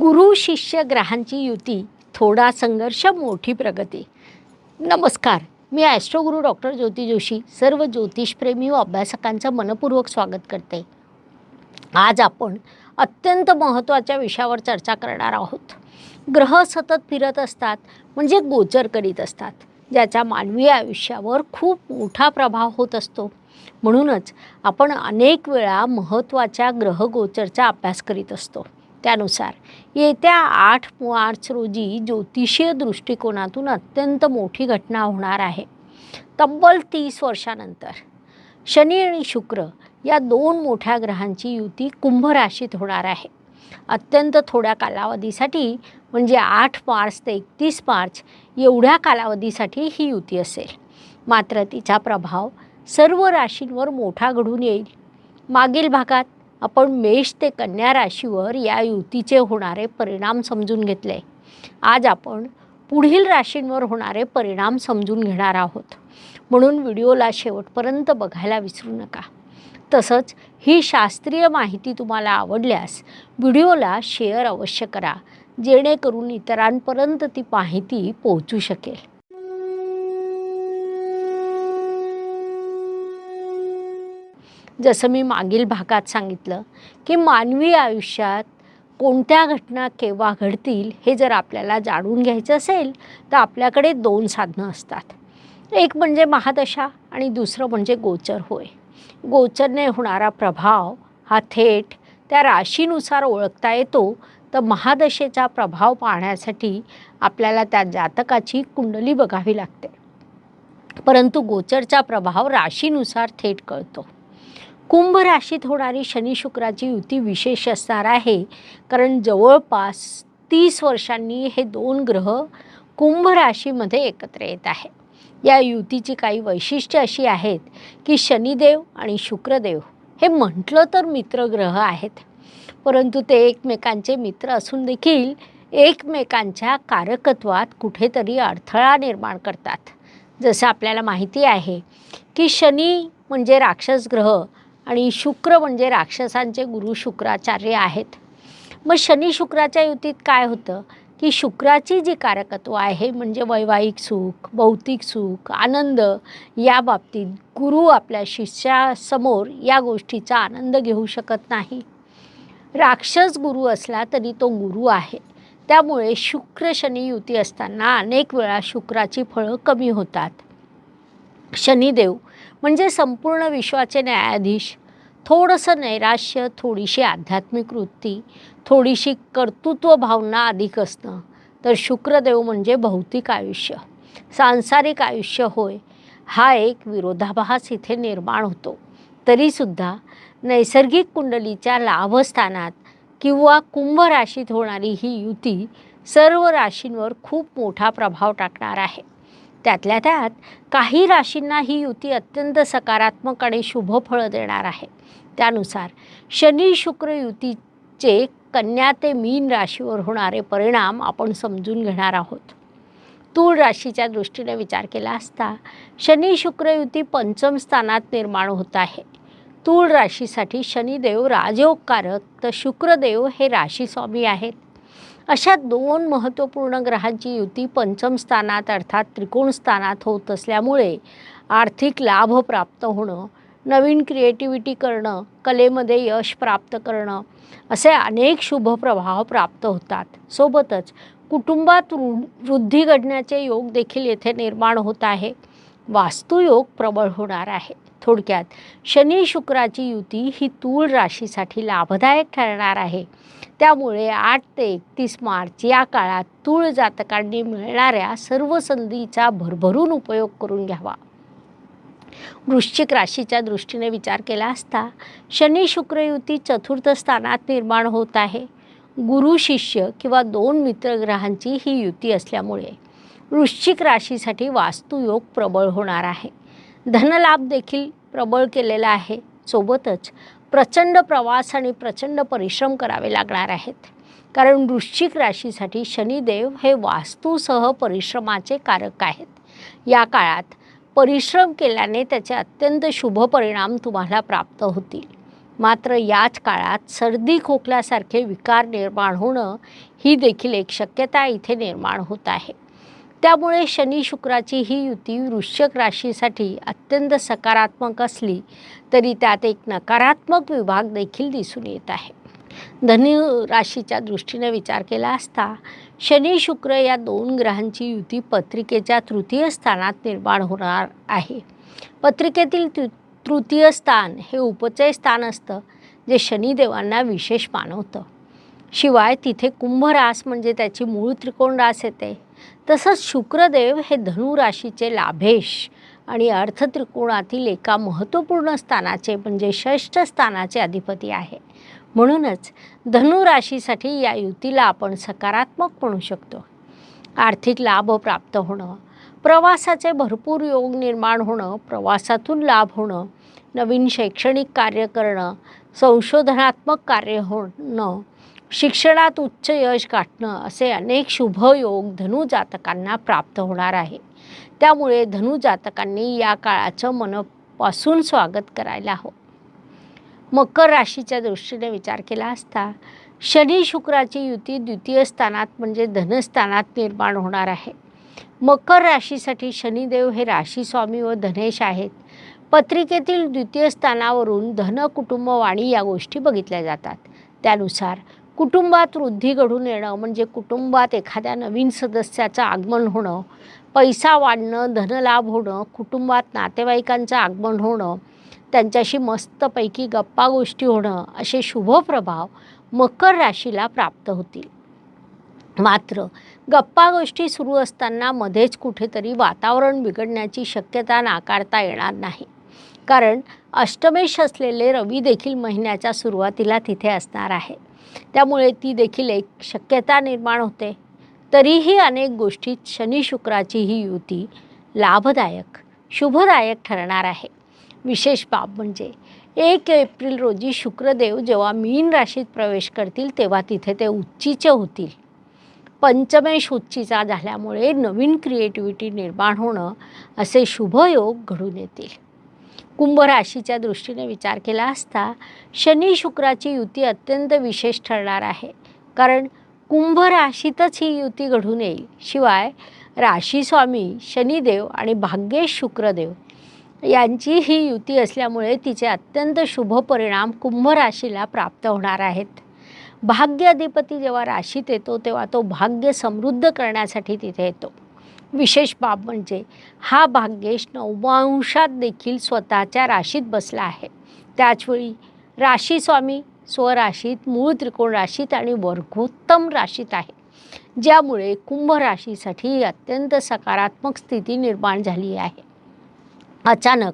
गुरु शिष्य ग्रहांची युती थोडा संघर्ष मोठी प्रगती. नमस्कार मी ॲस्ट्रोगुरू डॉक्टर ज्योती जोशी सर्व ज्योतिषप्रेमी व अभ्यासकांचं मनपूर्वक स्वागत करते. आज आपण अत्यंत महत्त्वाच्या विषयावर चर्चा करणार आहोत. ग्रह सतत फिरत असतात म्हणजे गोचर करीत असतात. ज्याचा मानवी आयुष्यावर खूप मोठा प्रभाव होत असतो. म्हणूनच आपण अनेक वेळा महत्त्वाच्या ग्रहगोचरचा अभ्यास करीत असतो. त्यानुसार येत्या आठ मार्च रोजी ज्योतिषीय दृष्टिकोनातून अत्यंत मोठी घटना होणार आहे. तब्बल तीस वर्षानंतर शनी आणि शुक्र या दोन मोठ्या ग्रहांची युती कुंभ राशीत होणार आहे. अत्यंत थोड्या कालावधीसाठी म्हणजे आठ मार्च ते एकतीस मार्च एवढ्या कालावधीसाठी ही युती असेल. मात्र तिचा प्रभाव सर्व राशींवर मोठा घडून येईल. मागील भागात आपण मेष ते कन्या राशीवर या युतीचे होणारे परिणाम समजून घेतले. आज आपण पुढील राशींवर होणारे परिणाम समजून घेणार आहोत. म्हणून व्हिडिओला शेवटपर्यंत बघायला विसरू नका. तसंच ही शास्त्रीय माहिती तुम्हाला आवडल्यास व्हिडिओला शेअर अवश्य करा जेणेकरून इतरांपर्यंत ती माहिती पोहोचू शकेल. जसं मी मागील भागात सांगितलं की मानवी आयुष्यात कोणत्या घटना केव्हा घडतील हे जर आपल्याला जाणून घ्यायचं असेल तर आपल्याकडे दोन साधनं असतात. एक म्हणजे महादशा आणि दुसरं म्हणजे गोचर होय. गोचरने होणारा प्रभाव हा थेट त्या राशीनुसार ओळखता येतो तर महादशेचा प्रभाव पाहण्यासाठी आपल्याला त्या जातकाची कुंडली बघावी लागते. परंतु गोचरचा प्रभाव राशीनुसार थेट कळतो. कुंभ राशीत होणारी शनी शुक्राची युती विशेष असणार आहे. कारण जवळपास तीस वर्षांनी हे दोन ग्रह कुंभ राशीमध्ये एकत्र येत आहे. या युतीची काही वैशिष्ट्य अशी आहेत की शनिदेव आणि शुक्रदेव हे म्हटलं तर मित्रग्रह आहेत. परंतु ते एकमेकांचे मित्र असून देखील एकमेकांच्या कारकत्वात कुठेतरी अडथळा निर्माण करतात. जसं आपल्याला माहिती आहे की शनी म्हणजे राक्षस ग्रह आणि शुक्र म्हणजे राक्षसांचे गुरु शुक्राचार्य आहेत. मग शनी शुक्राच्या युतीत काय होतं? की शुक्राची जी कारकत्व आहे म्हणजे वैवाहिक सुख भौतिक सुख आनंद या बाबतीत गुरु आपल्या शिष्यासमोर या गोष्टीचा आनंद घेऊ शकत नाही. राक्षस गुरु असला तरी तो गुरु आहे. त्यामुळे शुक्र शनी युती असताना अनेक वेळा शुक्राची फळं कमी होतात. शनिदेव म्हणजे संपूर्ण विश्वाचे न्यायाधीश. थोडंसं नैराश्य थोडीशी आध्यात्मिक वृत्ती थोडीशी कर्तृत्व भावना अधिक असणं तर शुक्रदेव म्हणजे भौतिक आयुष्य. सांसारिक आयुष्य होय हा एक विरोधाभास इथे निर्माण होतो. तरीसुद्धा नैसर्गिक कुंडलीच्या लाभस्थानात किंवा कुंभ राशीत होणारी ही युती सर्व राशींवर खूप मोठा प्रभाव टाकणार आहे. त्यातल्या त्यात काही राशींना ही युती अत्यंत सकारात्मक आणि शुभ फळं देणार आहे. त्यानुसार शनी शुक्र युतीचे कन्या ते मीन राशीवर होणारे परिणाम आपण समजून घेणार आहोत. तूळ राशीच्या दृष्टीने विचार केला असता शनी शुक्र युती पंचम स्थानात निर्माण होत आहे. तूळ राशीसाठी शनिदेव राजयोगकारक तर शुक्रदेव हे राशीस्वामी आहेत. अशा दोन महत्त्वपूर्ण ग्रहांची युती पंचम स्थानात अर्थात त्रिकोण स्थानात होत असल्यामुळे आर्थिक लाभ प्राप्त होणं नवीन क्रिएटिव्हिटी करणं कलेमध्ये यश प्राप्त करणं असे अनेक शुभ प्रभाव प्राप्त होतात. सोबतच कुटुंबात वृद्धी घडण्याचे योग देखील येथे निर्माण होत आहे. वास्तुयोग प्रबळ होणार आहे. थोडक्यात शनी शुक्राची युती ही तूळ राशीसाठी लाभदायक ठरणार आहे. त्यामुळे आठ ते एकतीस मार्च या काळात तूळ जातकांनी मिळणाऱ्या सर्व संधीचा भरभरून उपयोग करून घ्यावा. वृश्चिक राशीच्या दृष्टीने विचार केला असता शनी शुक्र युती चतुर्थ स्थानात निर्माण होत आहे. गुरु शिष्य किंवा दोन मित्रग्रहांची ही युती असल्यामुळे वृश्चिक राशीसाठी वास्तुयोग प्रबळ होणार आहे. धनलाभ देखील प्रबळ केलेला आहे. सोबतच प्रचंड प्रवास आणि प्रचंड परिश्रम करावे लागणार आहेत. कारण वृश्चिक राशीसाठी शनिदेव हे वास्तूसह परिश्रमाचे कारक आहेत. या काळात परिश्रम केल्याने त्याचे अत्यंत शुभ परिणाम तुम्हाला प्राप्त होतील. मात्र याच काळात सर्दी खोकल्यासारखे विकार निर्माण होणं ही देखील एक शक्यता इथे निर्माण होत आहे. त्यामुळे शनी शुक्राची ही युती वृश्चिक राशीसाठी अत्यंत सकारात्मक असली तरी त्यात एक नकारात्मक विभाग देखील दिसून येत आहे. धनु राशीच्या दृष्टीने विचार केला असता शनी शुक्र या दोन ग्रहांची युती पत्रिकेच्या तृतीय स्थानात निर्माण होणार आहे. पत्रिकेतील तृ तृतीय स्थान हे उपचय स्थान असतं जे शनिदेवांना विशेष मानवतं. शिवाय तिथे कुंभ रास म्हणजे त्याची मूळ त्रिकोण रास येते. तसंच शुक्रदेव हे धनुराशीचे लाभेश आणि अर्थत्रिकोणातील एका महत्त्वपूर्ण स्थानाचे म्हणजे षष्ठ स्थानाचे अधिपती आहे. म्हणूनच धनुराशीसाठी या युतीला आपण सकारात्मक म्हणू शकतो. आर्थिक लाभ प्राप्त होणं प्रवासाचे भरपूर योग निर्माण होणं प्रवासातून लाभ होणं नवीन शैक्षणिक कार्य करणं संशोधनात्मक कार्य होणं शिक्षणात उच्च यश गाठणं असे अनेक शुभ योग धनुजातकांना प्राप्त होणार आहे. त्यामुळे धनुजातकांनी या काळाचं मनपासून स्वागत करायला हवं. मकर राशीच्या दृष्टीने विचार केला असता शनी शुक्राची युती द्वितीय स्थानात म्हणजे धनस्थानात निर्माण होणार आहे. मकर राशीसाठी शनिदेव हे राशीस्वामी व धनेश आहेत. पत्रिकेतील द्वितीय स्थानावरून धन कुटुंब वाणी या गोष्टी बघितल्या जातात. त्यानुसार कुटुंबात वृद्धी घडून येणं म्हणजे कुटुंबात एखाद्या नवीन सदस्याचं आगमन होणं पैसा वाढणं धनलाभ होणं कुटुंबात नातेवाईकांचं आगमन होणं त्यांच्याशी मस्तपैकी गप्पा गोष्टी होणं असे शुभ प्रभाव मकर राशीला प्राप्त होतील. मात्र गप्पा गोष्टी सुरू असताना मध्येच कुठेतरी वातावरण बिघडण्याची शक्यता नाकारता येणार नाही. कारण अष्टमेश असलेले रवी देखील महिन्याच्या सुरुवातीला तिथे असणार आहे. त्यामुळे ती देखील एक शक्यता निर्माण होते. तरीही अनेक गोष्टीत शनी शुक्राची ही युती लाभदायक शुभदायक ठरणार आहे. विशेष बाब म्हणजे एक एप्रिल रोजी शुक्रदेव जेव्हा मीन राशीत प्रवेश करतील तेव्हा तिथे ते उच्चीचे होतील. पंचमेश उच्चीचा झाल्यामुळे नवीन क्रिएटिव्हिटी निर्माण होणं असे शुभयोग घडून येतील. कुंभ राशीच्या दृष्टीने विचार केला असता शनी शुक्राची युती अत्यंत विशेष ठरणार आहे. कारण कुंभ राशीतच ही युती घडून येईल. शिवाय राशीस्वामी शनिदेव आणि भाग्येश शुक्रदेव यांची ही युती असल्यामुळे तिचे अत्यंत शुभ परिणाम कुंभ राशीला प्राप्त होणार आहेत. भाग्य अधिपती जेव्हा राशीत येतो तेव्हा तो भाग्य समृद्ध करण्यासाठी तिथे येतो. विशेष बाब म्हणजे हा भाग्येश नववांशात देखील स्वतःच्या राशीत बसला आहे. त्याचवेळी राशीस्वामी स्वराशीत मूळ त्रिकोण राशीत आणि वर्गोत्तम राशीत आहे. ज्यामुळे कुंभ राशीसाठी अत्यंत सकारात्मक स्थिती निर्माण झाली आहे. अचानक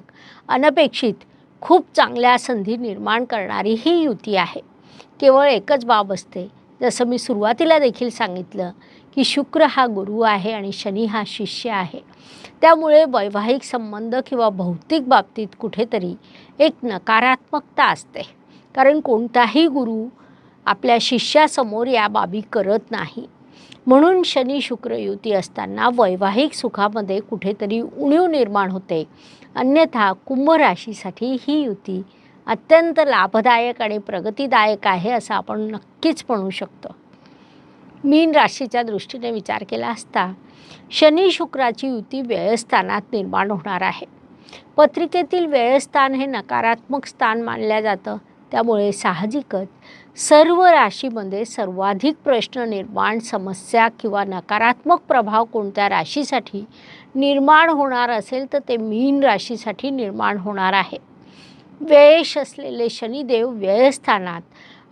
अनपेक्षित खूप चांगल्या संधी निर्माण करणारी ही युती आहे. केवळ एकच बाब असते. जसं मी सुरुवातीला देखील सांगितलं की शुक्र हा गुरु आहे आणि शनी हा शिष्य आहे. त्यामुळे वैवाहिक संबंध किंवा भौतिक बाबतीत कुठेतरी एक नकारात्मकता असते. कारण कोणताही गुरु आपल्या शिष्यासमोर या बाबी करत नाही. म्हणून शनी शुक्र युती असताना वैवाहिक सुखामध्ये कुठेतरी उणीव निर्माण होते. अन्यथा कुंभ राशीसाठी ही युती अत्यंत लाभदायक आणि प्रगतीदायक आहे असं आपण नक्कीच म्हणू शकतो. मीन राशीच्या दृष्टीने विचार केला असता शनी शुक्राची युती व्ययस्थानात निर्माण होणार आहे. पत्रिकेतील व्ययस्थान हे नकारात्मक स्थान मानलं जातं. त्यामुळे साहजिकच सर्व राशीमध्ये सर्वाधिक प्रश्न निर्माण समस्या किंवा नकारात्मक प्रभाव कोणत्या राशीसाठी निर्माण होणार असेल तर ते मीन राशीसाठी निर्माण होणार आहे. व्ययश असलेले शनिदेव व्ययस्थानात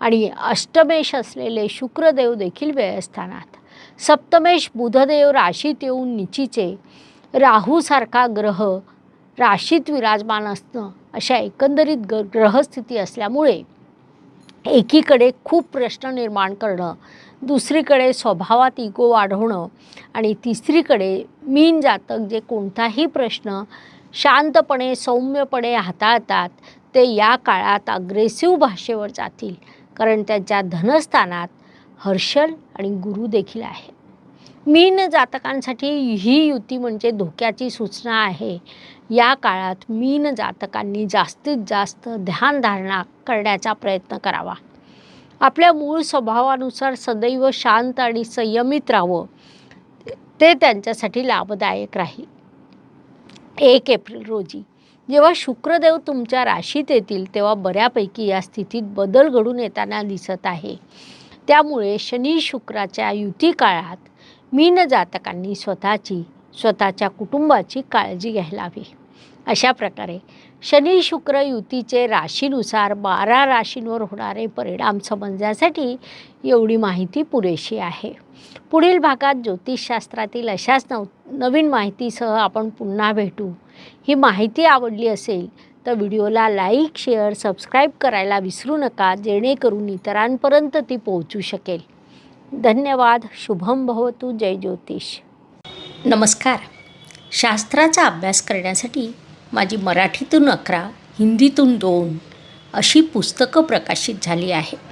आणि अष्टमेश असलेले शुक्रदेव देखील व्ययस्थानात. सप्तमेश बुधदेव राशीत येऊन निचीचे राहूसारखा ग्रह राशीत विराजमान असणं अशा एकंदरीत ग ग्रहस्थिती असल्यामुळे एकीकडे खूप प्रश्न निर्माण करणं दुसरीकडे स्वभावात इगो वाढवणं आणि तिसरीकडे मीन जातक जे कोणताही प्रश्न शांतपणे सौम्यपणे हाताळतात ते या काळात अग्रेसिव्ह भाषेवर जातील. कारण त्यांच्या धनस्थानात हर्षल आणि गुरु देखील आहे. मीन जातकांसाठी ही युती म्हणजे धोक्याची सूचना आहे. या काळात मीन जातकांनी जास्तीत जास्त ध्यानधारणा करण्याचा प्रयत्न करावा. आपल्या मूळ स्वभावानुसार सदैव शांत आणि संयमित राहावं. ते त्यांच्यासाठी लाभदायक राहील. एक एप्रिल रोजी जेव्हा शुक्रदेव तुमच्या राशीत येतील तेव्हा बऱ्यापैकी या स्थितीत बदल घडून येताना दिसत आहे. त्यामुळे शनी शुक्राच्या युती काळात मीन जातकांनी स्वतःची स्वतःच्या कुटुंबाची काळजी घ्यायला हवी अशा प्रकारे शनी शुक्र युतीचे राशीनुसार बारा राशींवर होणारे परिणाम समजण्यासाठी एवढी माहिती पुरेशी आहे. पुढील भागात ज्योतिषशास्त्रातील अशाच नव नवीन माहितीसह आपण पुन्हा भेटू. ही माहिती आवडली असेल तर व्हिडिओला लाईक शेअर सबस्क्राईब करायला विसरू नका जेणेकरून इतरांपर्यंत ती पोहोचू शकेल. धन्यवाद शुभम भवतु जय ज्योतिष. नमस्कार. शास्त्राचा अभ्यास करण्यासाठी माझी मराठीतून अकरा हिंदीतून दोन अशी पुस्तकं प्रकाशित झाली आहे